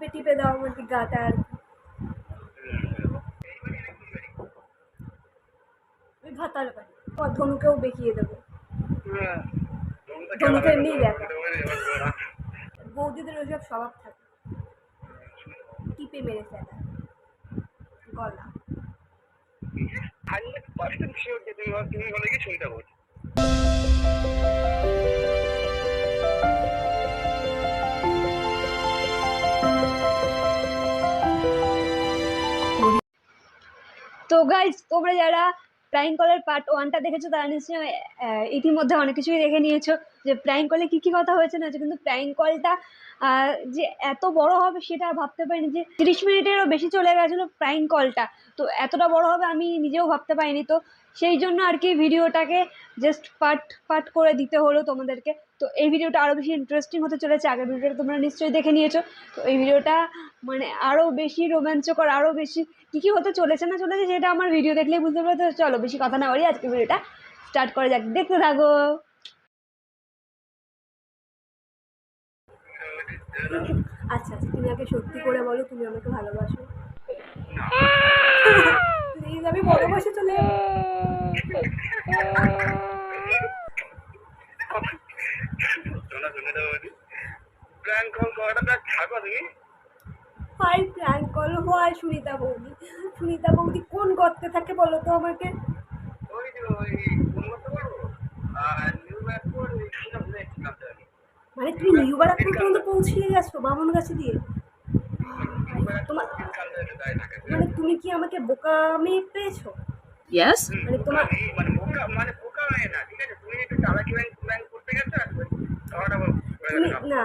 টিপে টিপে দাও আমার গাটা আর। আমি ভাতার পারি ধনুকেও বেঁকিয়ে দেবো। ধনুকে এমনিই বৌদিদের ওইসব স্বভাব থাকে। টিপে মেরে ফেলা। গলা। হান্ড্রেড পার্সেন্ট শিওর যে তুমি তুমি বলে কি ছবিটা তো গাইজ তোমরা যারা প্রাইম কলের পার্ট ওয়ানটা দেখেছ, তারা নিশ্চয়ই ইতিমধ্যে অনেক কিছুই দেখে নিয়েছো যে প্রাইম কলে কী কী কথা হয়েছে না কিন্তু প্রাইম কলটা যে এত বড় হবে সেটা ভাবতে পারিনি যে তিরিশ মিনিটেরও বেশি চলে গেছিল প্রাইম কলটা তো এতটা বড় হবে আমি নিজেও ভাবতে পারিনি। তো সেই জন্য আর কি ভিডিওটাকে জাস্ট পার্ট পার্ট করে দিতে হলো তোমাদেরকে। তো এই ভিডিওটা আরও বেশি ইন্টারেস্টিং হতে চলেছে। আগের ভিডিওটা তোমরা নিশ্চয়ই দেখে নিয়েছো। তো এই ভিডিওটা মানে আরও বেশি রোমাঞ্চকর আরও বেশি কী কী হতে চলেছে না চলেছে সেটা আমার ভিডিও দেখলেই বুঝতে পারো তো চলো, বেশি কথা না বলি আজকে ভিডিওটা স্টার্ট করা যাক। দেখতে থাকো। আচ্ছা আচ্ছা তুমি আগে সত্যি করে বলো, তুমি আমাকে ভালোবাসো। প্লিজ আমি প্র্যাঙ্ক কল করাটা তুমি। হাই প্র্যাঙ্ক কল হয় সুনিতা বৌদি। সুনিতা বৌদি কোন গর্তে থাকে বলো তো আমাকে? আমি মানে তুমি নিউ বারাকপুর পর্যন্ত পৌঁছিয়ে গেছো বামন গাছে দিয়ে? তোমার মানে তুমি কি আমাকে বোকা মেয়ে পেয়েছ? Yes? মানে তোমার মানে বোকা মানে বোকা না ঠিক আছে তুমি একটু চালাকি ব্যাংক ব্যাংক করতে গেছো তুমি না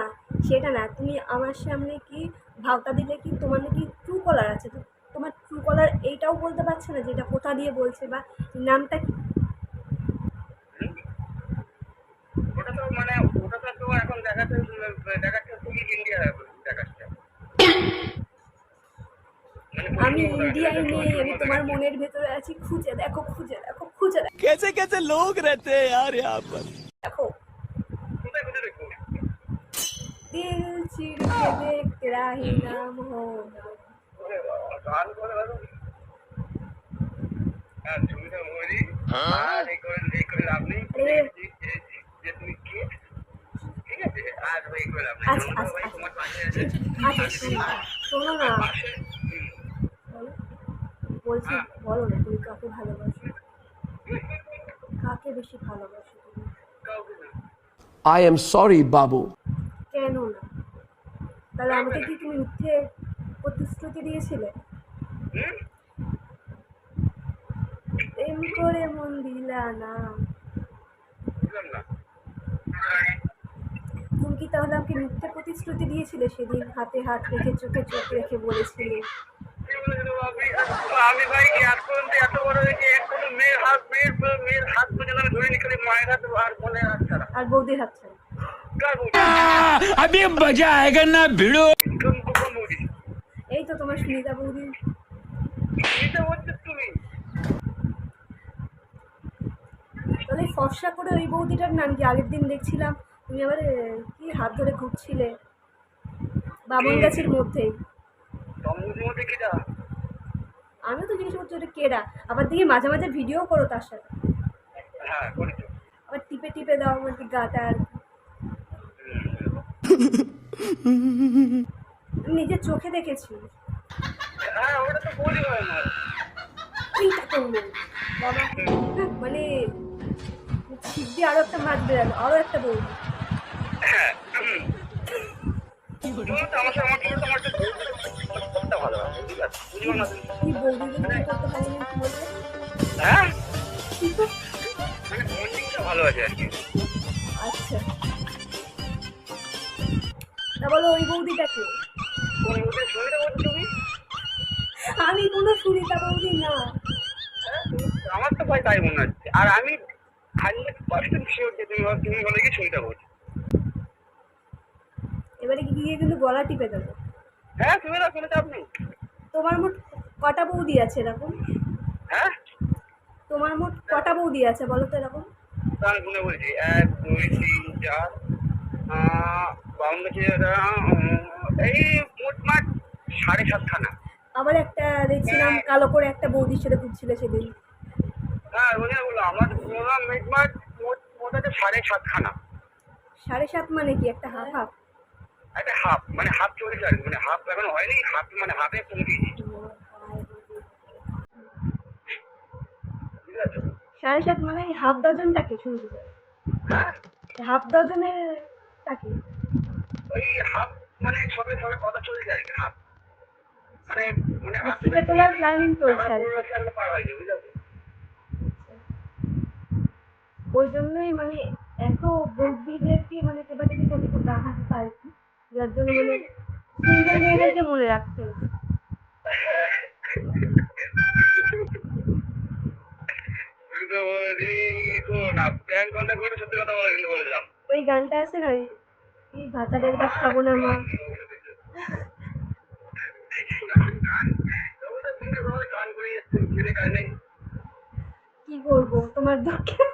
সেটা না তুমি আমার সামনে কি ভাওতা দিলে কি তোমার নাকি ট্রু কলার আছে তো তোমার ট্রু কলার এইটাও বলতে পারছে না যে এটা কোথা দিয়ে বলছে বা নামটা কি ওটা তো মানে ওটা তো তো এখন দেখাতে দেখাচ্ছে তুমি ইন্ডিয়া দেখাচ্ছে মানে আমি ইন্ডিয়ায় নেই আমি তোমার মনের ভেতরে আছি খুঁজে দেখো খুঁজে দেখো খুঁজে দেখো कैसे कैसे लोग रहते हैं यार यहाँ पर দেখো কোথায় কোথায় দেখবো দিল চিড়কে দেখ তেরা নাম হো আচ্ছা, আচ্ছা, আচ্ছা। শোনো না বলছি বলো না তুমি কাকে ভালোবাসো কাকে বেশি ভালোবাসো তুমি। I am sorry, Babu. তাহলে আমাকে কি তুমি মিথ্যে প্রতিশ্রুতি দিয়েছিলে? প্রেম করে মন দিলা না তুমি কি তাহলে আমাকে মিথ্যে প্রতিশ্রুতি দিয়েছিলে সেদিন হাতে হাত রেখে চোখে চোখ রেখে বলেছিলে? আমি ভাই আজ পর্যন্ত এত বড় হয়েছে কোনো মেয়ের হাত মেয়ের মেয়ের হাত পর্যন্ত আমি ধরে নিই মায়ের হাত আর বোনের হাত ছাড়া আর বৌদির হাত ছাড়া अभी मजा आएगा ना भिड़ो কোন কোন বৌদি এই তো তোমার সুনিতা বৌদি এটা হচ্ছে তুমি তাহলে ফর্সা করে ওই বৌদিটার নাম কি আগের দিন দেখছিলাম তুমি আবার এ, কি হাত ধরে ঘুরছিলে বামন গাছের মধ্যেই তমুজির মধ্যে কি যা আমিও তো জিজ্ঞেস করছি ওটা কেরা আবার দেখি মাঝে মাঝে ভিডিও করো তার সাথে হ্যাঁ করেছো আবার টিপে টিপে দাও আমার কি গাটা আর কি। নিজের চোখে দেখেছি। হ্যাঁ ওটা তো বলি হয় না। এইটা তো বাবা মানে ছিপ দিয়ে আরও একটা মাছ বেরালো আরও একটা বউ হ্যাঁ কি করতে পারি না কি বলব হ্যাঁ? মানে ভালো আছে আর কি? বলো ওই বৌদিটাকে। আমি কোনো সুনিতা বৌদি না। আমার তো ভাই তাই মনে হচ্ছে। আর আমি হান্ড্রেড পার্সেন্ট শিওর যে তুমি তুমি বলে কি এবারে গিয়ে কিন্তু গলা টিপে দেবো। হ্যাঁ তুমি না কোনো চাপ নেই তোমার মোট কটা বৌদি আছে এরকম? হ্যাঁ? তোমার মোট কটা বৌদি আছে বলো তো এরকম? বলছি এক দুই তিন চার। এই মোট মাঠ সাড়ে সাতখানা আবার একটা দেখছিলাম কালো করে একটা বৌদির সাথে ঘুরছিল সেদিন। হ্যাঁ জন্য বললাম আমার প্রোগ্রাম মিটমাট মোট মোট আছে সাড়ে সাতখানা। সাড়ে সাত মানে কি? একটা হাফ হাফ? একটা হাফ মানে হাফ আর কি, মানে হাফ এখন হয়নি হাফ মানে হাফে আছে সাড়ে সাত মানে হাফ ডজনটাকে শুরু হ্যাঁ? হাফ ডজনের টাকে ওই হাফ মানে সবে সবে কথা চলে যায় কি হাফ। মানে মানে তোলার প্ল্যানিং চলছে? ওই জন্যই মানে এত বৌদিদেরকে মানে করতে আঘাত পায় যার জন্য মানে সিঙ্গেল মেয়েদেরকে মনে রাখতে প্র্যাঙ্ক করে সত্যি কথা বলে কিন্তু বলেছিলাম। ওই গানটা আছে না এই ভাতারের গাছ খাব না, মা। কি করব তোমার দুঃখে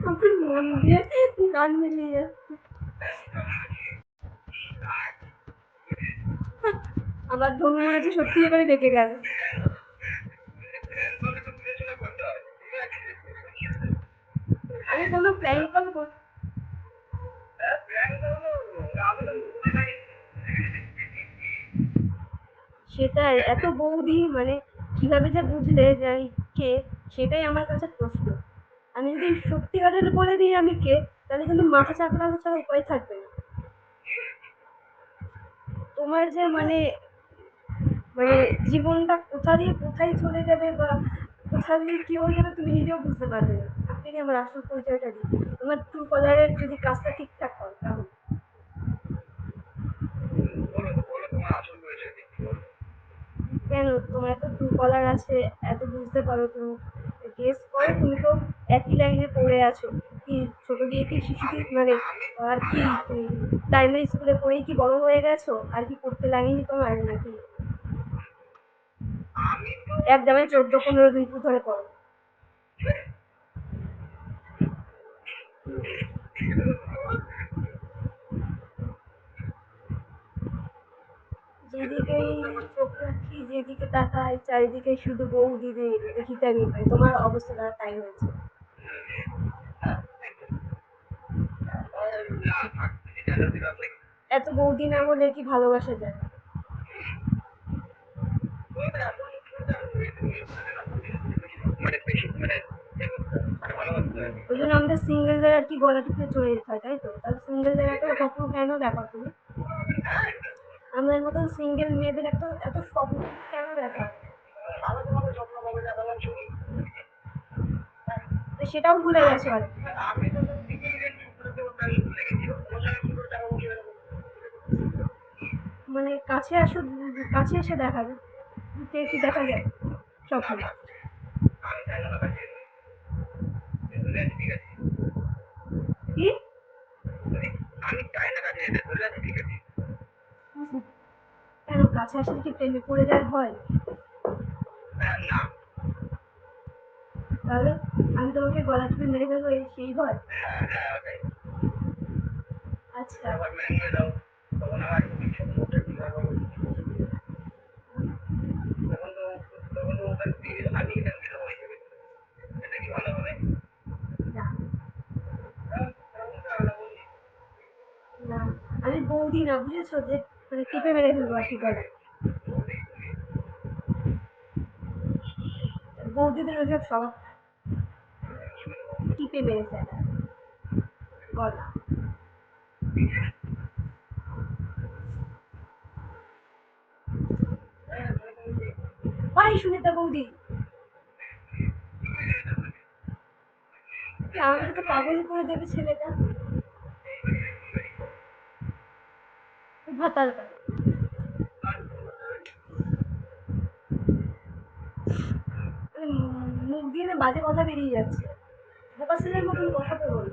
আমার মন দিয়ে গান মিলিয়ে যাচ্ছে আমার ধনু মনে হচ্ছে সত্যি এবারে ডেকে গেল? আমি কোনো প্ল্যান করব হ্যাঁ, prank তো হলো, আমি তো বুঝতে পারি। সেটাই, এত বৌদি মানে কীভাবে যে বুঝলে যে আমি কে, সেটাই আমার কাছে প্রশ্ন। আমি যদি সত্যিকারের বলে দিই আমি কে, তাহলে কিন্তু মাথা চাপড়ানো ছাড়া উপায় থাকবে না। তোমার যে মানে মানে জীবনটা কোথা দিয়ে কোথায় চলে যাবে বা কোথা দিয়ে কি হয়ে যাবে তুমি নিজেও বুঝতে পারবে না। আপনাকে আমার আসল পরিচয়টা দিই। তোমার ট্রু কলারের যদি কাজটা ঠিকঠাক করো তাহলে? কেন? তোমার এত ট্রু কলার আছে, এত বুঝতে পারো তুমি। গেস করো, তুমি তো একই লাইনে পড়ে আছো। কি ছোট দিয়ে কি শিশু মানে আর কি প্রাইমারি স্কুলে পড়েই কি বড় হয়ে গেছো? আর কি পড়তে লাগেনি তোমার নাকি? এক চোদ্দ পনেরো দিন ধরে পড়ো। যেদিকেই চোখ রাখি যেদিকে তাকাই চারিদিকে শুধু বৌদিদের দেখিতে আমি পাই তোমার অবস্থাটা তাই হয়েছে। এত বৌদি না হলে কি ভালোবাসা যায়? মানে মানে ওই জন্য আমাদের সিঙ্গেলদের আর কি গলা টিপে চলে যেতে হয়, তাই তো? তাহলে সিঙ্গেলদের এত স্বপ্ন কেন দেখা তুমি আমাদের মতন সিঙ্গেল মেয়েদের এত এত স্বপ্ন কেন দেখা সেটাও ভুলে গেছো আর মানে কাছে আসো, কাছে এসে দেখা কে কি দেখা যায় স্বপ্ন আমি তাই না কাছে ঠিক আছে? কি? আমি তাই না কাছে যেতে ধরে আছি ঠিক আছে? কেন কাছে আসলে কি প্রেমে পড়ে যায় ভয়? না। তাহলে আমি তোমাকে গলা টিপে মেরে ফেলব এই সেই ভয়? হ্যাঁ আচ্ছা। আবার দাও তখন আমার স্বপ্নটা কি হবে তখন তো তখন তো ওটা দিয়ে আমি টেনশন হয়ে যাবে এটা কি ভালো হবে না না আমি বৌদি না, বুঝেছ? যে মানে টিপে মেরে ফেলব আর কি গলা বৌদিদের ওইসব স্বভাব টিপে মেরে ফেলা গলা। ভাই সুনিতা বৌদি। আমাকে তো পাগল করে দেবে ছেলেটা। ভাতার মুখ দিয়ে বাজে কথা বেরিয়ে যাচ্ছে। বোকা ছেলের মতন কথা তো বল।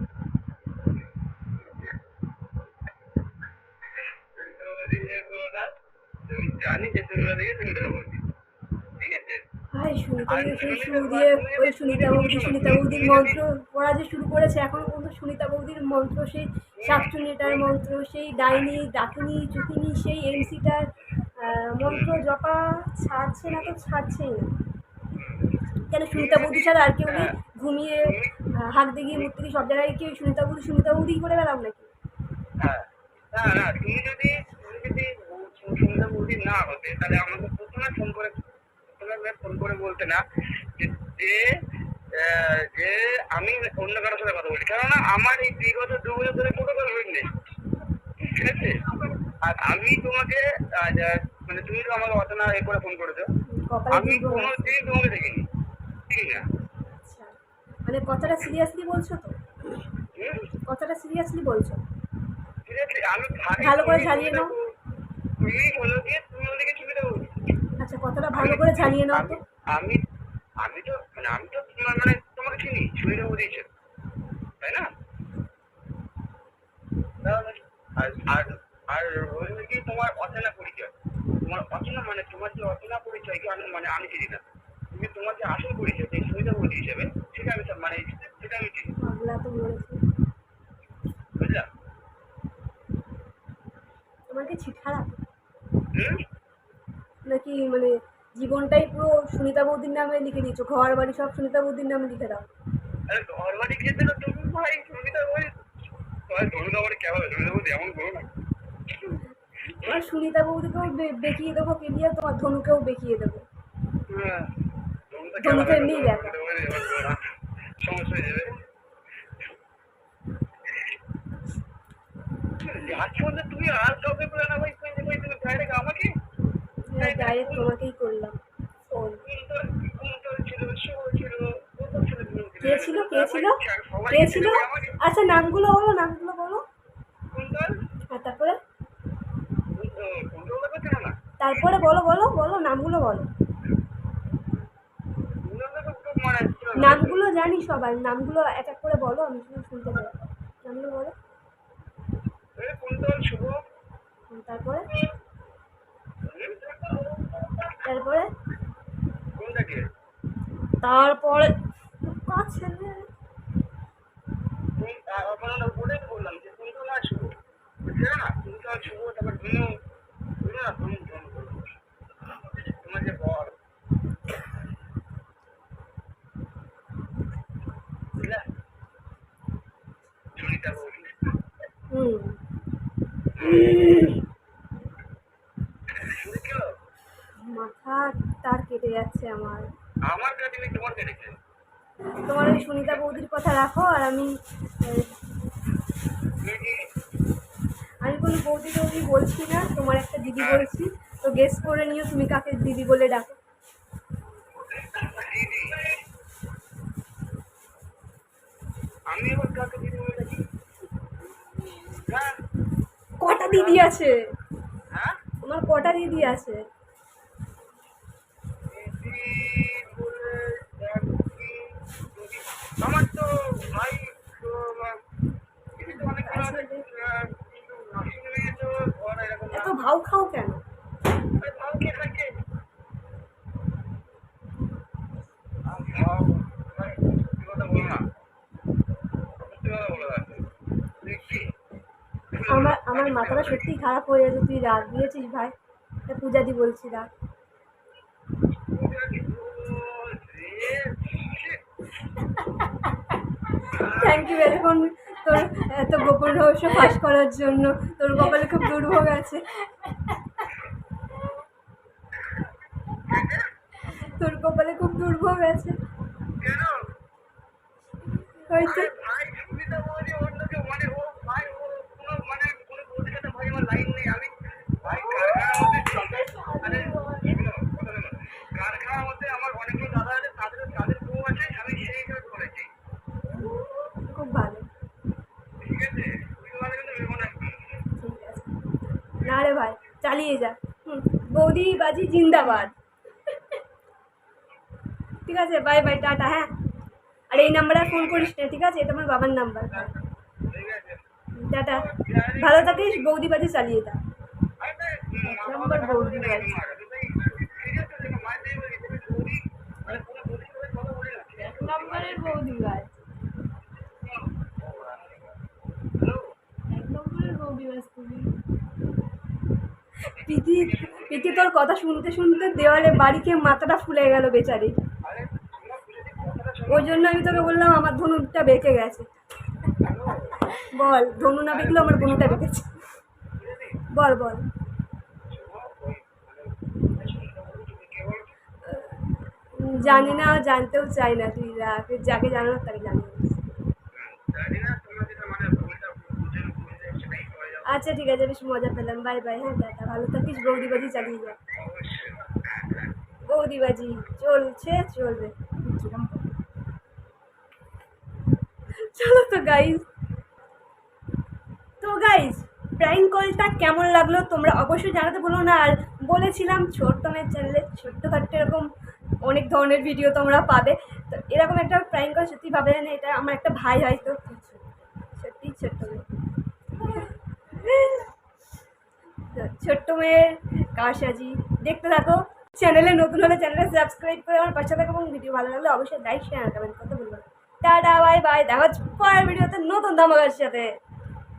ভাই সুনিতা সেই শুরু দিয়ে ওই সুনিতা বৌদি সুনিতা বৌদির মন্ত্র পড়া যে শুরু করেছে এখনও পর্যন্ত সুনিতা বৌদির মন্ত্র সেই শাকচুনিটার মন্ত্র, সেই ডাইনি, ডাকিনি, চুকিনি, সেই এমসিটার মন্ত্র জপা ছাড়ছে না তো ছাড়ছেই না। কেন সুনিতা বৌদি ছাড়া আর কেউ নেই? ঘুমিয়ে হাত দিয়ে মূর্তি সব জায়গায় কেউ সুনিতা বৌদি সুনিতা বৌদি করে বেড়াম নাকি? হ্যাঁ। না হতে, তাহলে আমাকে প্রথমে ফোন করে, প্রথমে ফোন করে বলতে না যে যে, আমি অন্য কারোর সাথে কথা বলি। কেননা আমার এই বিগত দু বছর ধরে কোনো গার্লফ্রেন্ড নেই ঠিক আছে? আর আমি তোমাকে মানে তুমি তো আমাকে অচেনা এ করে ফোন করেছ। আমি আছে। কোনোদিন তোমাকে দেখিনি। ঠিক না? আচ্ছা। মানে কথাটা সিরিয়াসলি বলছো তো? কথাটা সিরিয়াসলি বলছো? আছে আমি ভালো করে ঝালিয়ে নাও। তুমি বলো কি তুমি ওদিকে সুবিধা আচ্ছা কথাটা ভালো করে ঝালিয়ে নাও তো। আমি আমি তো মানে আমি তো তোমার মানে তোমাকে চিনি সুবিধা বুঝিয়েছে তাই না? আর আর আর কি তোমার অচেনা পরিচয়। তোমার অচেনা মানে তোমার যে অচেনা পরিচয় কি আমি মানে আমি চিনি না। তুমি তোমার যে আসল পরিচয় যে সুবিধা বুঝি হিসেবে সেটা আমি সব মানে সেটা আমি চিনি। বুঝলা? তোমার কি ছিট খারাপ হুম? নাকি মানে জীবনটাই পুরো সুনিতা বৌদির নামে লিখে দিয়েছ। ঘর বাড়ি সব সুনিতা বৌদির নামে লিখে দাও। ঘর বাড়ি খেতে তো তুমি ভাই সুবিধা ওই তোমার ধরুন কেমন? সুবিধা বুঝি এমন করো না। তোমার সুনিতা বৌদিকেও বেঁকিয়ে দেবো কেলিয়ে তোমার ধনুকেও বেঁকিয়ে দেবো। ধনু তো এমনিই। সমস্যা হয়ে যাবে আজ পর্যন্ত তুমি আর কাউকে বলে না ভাই তুই ভাই তুমি ডাইরেক্ট আমাকে ডাইরেক্ট তোমাকেই করলাম ফোন কে ছিল? কে ছিল? কে ছিল? আচ্ছা নামগুলো বলো নামগুলো বলো। আর তারপরে? তারপরে বলো বলো বলো নামগুলো বলো। নামগুলো জানি সবার নামগুলো এক এক করে বলো আমি শুধু শুনতে চাই নামগুলো বলো। তারপরে? তারপরে? তারপরে কাজ ছেলে আপনারা ওটাই তো বললাম যে কুন্তল আর শুভ বুঝলে না কুন্তল শুভ তারপর ধনু ধনু না ধনু ধনু তোমার যে বর বুঝলে সুনিতা বৌদি হুম বুঝছ মাথা তার কেটে যাচ্ছে আমার? আমার কাছে নেই তোমার কেটেছে তোমার ওই সুনিতা বৌদির কথা রাখো আর আমি আমি কোনো বৌদি টৌদি বলছি না তোমার একটা দিদি বলছি। তো গেস করে নিও তুমি কাকে দিদি বলে ডাকো। দিদি? আমি আবার কাকে দিদি বলে ডাকি? হ্যাঁ। কটা দিদি আছে? হ্যাঁ? তোমার কটা দিদি আছে দিদি বলে ডাকি দিদি। আমার তো ভাই তো আহ, দিদি তো অনেক আচ্ছা, কিন্তু নার্সিং হোমে তো ঘর এরকম এত ভাও খাও কেন আরে তাও কে থাকে আম ভাও ভাই সত্যি কথা বলো না। সত্যি কথা বলো না দেখছি। আমার আমার মাথাটা সত্যিই খারাপ হয়ে যাচ্ছে তুই রাগ দিয়েছিস ভাই। তা পূজাদি বলছি রাগ। থ্যাংক ইউ এখন তোর এত গোপন রহস্য ফাঁস করার জন্য তোর কপালে খুব দুর্ভোগ আছে। তোর কপালে খুব দুর্ভোগ আছে। হয়েছে হয়তো ভাই সুবিধা বলছে অন্য কেউ মানে ও ভাই ও কোনো মানে কোনো বলতে সাথে ভাই আমার লাইন নেই আমি ভাই কারখানার মধ্যে আরে শোনো, কথা শোনো। কারখানার মধ্যে আমার অনেকগুলো দাদা আছে তাদের তাদের বউ আছে আমি সেই হিসেবে করেছি খুব ভালো ঠিক আছে তুমি মানে কিন্তু ভেবো না ঠিক আছে না রে ভাই চালিয়ে যা হুম বৌদি বাজি জিন্দাবাদ ঠিক আছে বাই বাই টাটা হ্যাঁ আর এই নাম্বারে আর ফোন করিস না ঠিক আছে এটা আমার বাবার নাম্বার ঠিক আছে টাটা ভালো থাকিস বৌদি বাজি চালিয়ে যা আরে নম্বর বৌদি বাজি ঠিক আছে দেখো মায়ের দিয়ে বলি তুমি বৌদি মানে কোনো বৌদির সাথে কথা বলি না এক নম্বরের বৌদি বাজ হ্যালো এক নম্বরের বৌদি বাজ তুমি প্রীতি প্রীতি তোর কথা শুনতে শুনতে দেওয়ালে বাড়ি খেয়ে মাথাটা ফুলে গেল বেচারি ওই জন্য আমি তোকে বললাম আমার ধনুটা বেঁকে গেছে। বল, ধনু না বেঁকলেও আমার ধনুটা বেঁকেছে। বল বল। জানি না, জানতেও চাই না তুই যাকে জানো তাকে জানি না তোমরা যেটা মানে ভুলটা বুঝে বুঝে সেটাই করে যাও আচ্ছা ঠিক আছে বেশ মজা পেলাম। বাই বাই হ্যাঁ দাদা ভালো থাকিস বৌদিবাজি চালিয়ে যা। বৌদিবাজি চলছে চলবে। চলো তো গাইজ তো গাইজ প্র্যাঙ্ক কলটা কেমন লাগল তোমরা অবশ্যই জানাতে বলো না। আর বলেছিলাম ছোট্ট মেয়ের চ্যানেলে ছোট্ট ছোট্টখাট্ট এরকম অনেক ধরনের ভিডিও তোমরা পাবে। তো এরকম একটা প্র্যাঙ্ক কল সত্যি পাবে না এটা আমার একটা ভাই হয়তো সত্যি ছোট্ট মেয়ে তো ছোট্ট মেয়ের কারসাজি। দেখতে থাকো। চ্যানেলে নতুন হলে চ্যানেলে সাবস্ক্রাইব করে আমার পাশে থাকো এবং ভিডিও ভালো লাগলে অবশ্যই লাইক শেয়ার কমেন্ট করতে ভুলবেন টাটা বাই বাই দেখা হচ্ছে পরের ভিডিওতে নতুন ধামাকার সাথে।